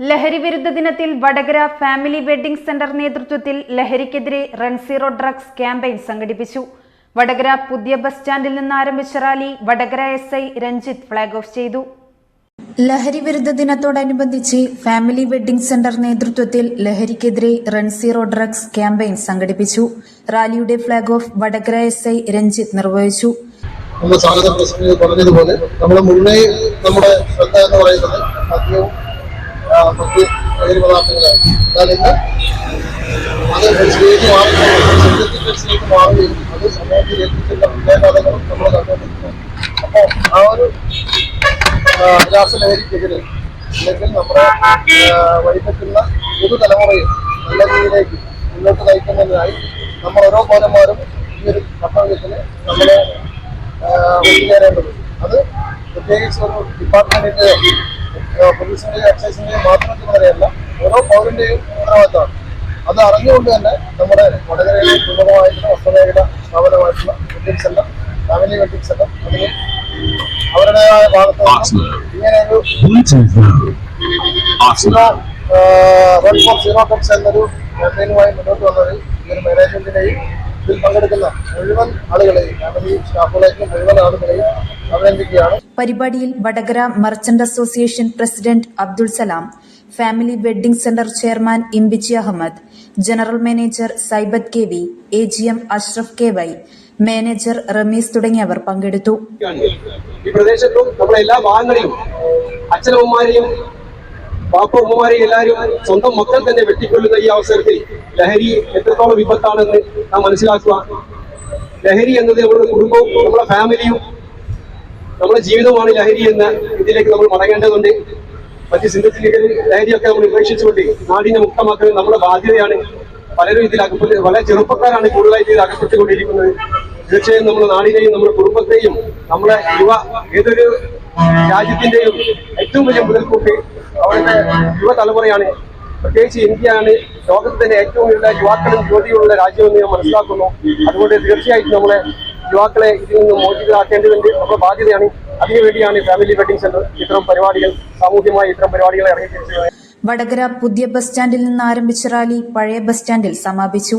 ലഹരി വിരുദ്ധ ദിനത്തിൽ വടകര ഫാമിലി വെഡ്ഡിംഗ് സെന്റർ നേതൃത്വത്തിൽ ലഹരിക്കെതിരെ റൺ സീറോ ഡ്രഗ്സ് ക്യാമ്പയിൻ സംഘടിപ്പിച്ചു. വടകര പുതിയ ബസ് സ്റ്റാൻഡിൽ നിന്ന് ആരംഭിച്ച rally Vadakara S I Ranjith flag off ചെയ്തു. ലഹരി വിരുദ്ധ ദിനത്തോടനുബന്ധിച്ച് ഫാമിലി വെഡ്ഡിംഗ് സെന്റർ നേതൃത്വത്തിൽ ലഹരിക്കെതിരെ റൺ സീറോ ഡ്രഗ്സ് ക്യാമ്പയിൻ സംഘടിപ്പിച്ചു. റാലിയുടെ flag off Vadakara S I Ranjith നിർവഹിച്ചു. നമ്മുടെ സ്വാഗത പ്രസംഗത്തിൽ പറഞ്ഞതുപോലെ നമ്മുടെ മുന്നേ നമ്മുടെ ശ്രദ്ധ എന്ന് പറയുന്നത് ആ, മറ്റ് ലഹരി പദാർത്ഥങ്ങളാണ് എന്നാൽ ഇന്ന് അത് സ്റ്റേജ് മാറുകയും സിന്തറ്റിക് മാറുകയും അത് അപ്പോൾ ആ ഒരു ആ, വിലാസലഹരിക്കെതിരെ അല്ലെങ്കിൽ നമ്മുടെ ആ, വഴിതെറ്റുന്ന പുതുതലമുറയെ നല്ല രീതിയിലേക്ക് മുന്നോട്ട് നയിക്കുന്നതിനായി നമ്മൾ ഓരോ പൗരന്മാരും ഈ ഒരു കർത്തവ്യത്തിന് നമ്മളെ ഒത്തുചേരേണ്ടത് അത് പ്രത്യേകിച്ച് ഒരു ഡിപ്പാർട്ട്മെന്റിന്റെ പോലീസിന്റെയും എക്സൈസിന്റെയും മാത്രം ചുമതലയല്ല ഓരോ പൗരന്റെയും ഉത്തരവാദിത്തമാണ് അത് അറിഞ്ഞുകൊണ്ട് തന്നെ നമ്മുടെ വടകരയിലെ ഉന്നതമായിട്ടുള്ള വസ്ത്രമേഖല സ്ഥാപനമായിട്ടുള്ള wedding centre family wedding centre അതിൽ അവരുടേതായ ഭാഗത്ത് ഇങ്ങനെ ഒരു. റൺ ഫോർ സീറോ ടക്സ് എന്നൊരു ക്യാമ്പയിനുമായി മുന്നോട്ട് വന്നത് ഈ ഒരു മാനേജ്മെന്റിനെയും ഇതിൽ പങ്കെടുക്കുന്ന മുഴുവൻ ആളുകളെയും ഫാമിലി സ്റ്റാഫുകളെയും മുഴുവൻ ആളുകളെയും അഭിനന്ദിക്കുകയാണ്. പരിപാടിയിൽ Vadakara merchant association president Abdul Salam family wedding centre chairman ഇംബിജി Ahammed general manager Saibath K V A G M Ashraf K Y manager Rameez തുടങ്ങിയവർ പങ്കെടുത്തു. ഈ പ്രദേശത്തും നമ്മുടെ എല്ലാ ഭാഗങ്ങളിലും അച്ഛനമ്മമാരെയും പാപ്പമ്മമാരെയും എല്ലാവരും സ്വന്തം മക്കൾ തന്നെ വെട്ടിക്കൊള്ളുന്ന ഈ അവസരത്തിൽ ലഹരി എത്രത്തോളം വിപത്താണെന്ന് നാം മനസ്സിലാക്കുക. ലഹരി എന്നത് നമ്മുടെ കുടുംബവും നമ്മുടെ ഫാമിലിയും നമ്മുടെ ജീവിതമാണ് ലഹരി എന്ന ഇതിലേക്ക് നമ്മൾ മടങ്ങേണ്ടതുണ്ട്. മറ്റ് സിന്ധത്തിലേക്ക് ലഹരിയൊക്കെ നമ്മൾ ഉപേക്ഷിച്ചുകൊണ്ട് നാടിനെ മുക്തമാക്കുന്നത് നമ്മുടെ ബാധ്യതയാണ്. പലരും ഇതിൽ അകപ്പെട്ട് വളരെ ചെറുപ്പക്കാരാണ് കൂടുതലായിട്ട് ഇതിൽ അകപ്പെട്ടുകൊണ്ടിരിക്കുന്നത്. തീർച്ചയായും നമ്മുടെ നാടിനെയും നമ്മുടെ കുടുംബത്തെയും നമ്മുടെ യുവ ഏതൊരു രാജ്യത്തിന്റെയും ഏറ്റവും വലിയ മുതൽക്കൂട്ട് അവിടുത്തെ യുവതലമുറയാണ്. പ്രത്യേകിച്ച് ഇന്ത്യയാണ് ലോകത്ത് തന്നെ ഏറ്റവും കൂടുതൽ യുവാക്കളും യുവതിയുള്ള രാജ്യമെന്ന് ഞാൻ മനസ്സിലാക്കുന്നു. അതുകൊണ്ട് തീർച്ചയായിട്ടും നമ്മളെ യുവാക്കളെ ഇതിൽ നിന്ന് മോചിതരാക്കേണ്ടതുണ്ട്. നമ്മുടെ ബാധ്യതയാണ്. അതിനുവേണ്ടിയാണ് ഫാമിലി വെഡിങ് സെന്റർ ഇത്തരം പരിപാടികൾ സാമൂഹ്യമായി ഇത്തരം പരിപാടികളെ ഇറങ്ങിത്തിരിച്ചത്. വടകര പുതിയ ബസ് സ്റ്റാൻഡിൽ നിന്ന് ആരംഭിച്ച റാലി പഴയ ബസ് സ്റ്റാൻഡിൽ സമാപിച്ചു.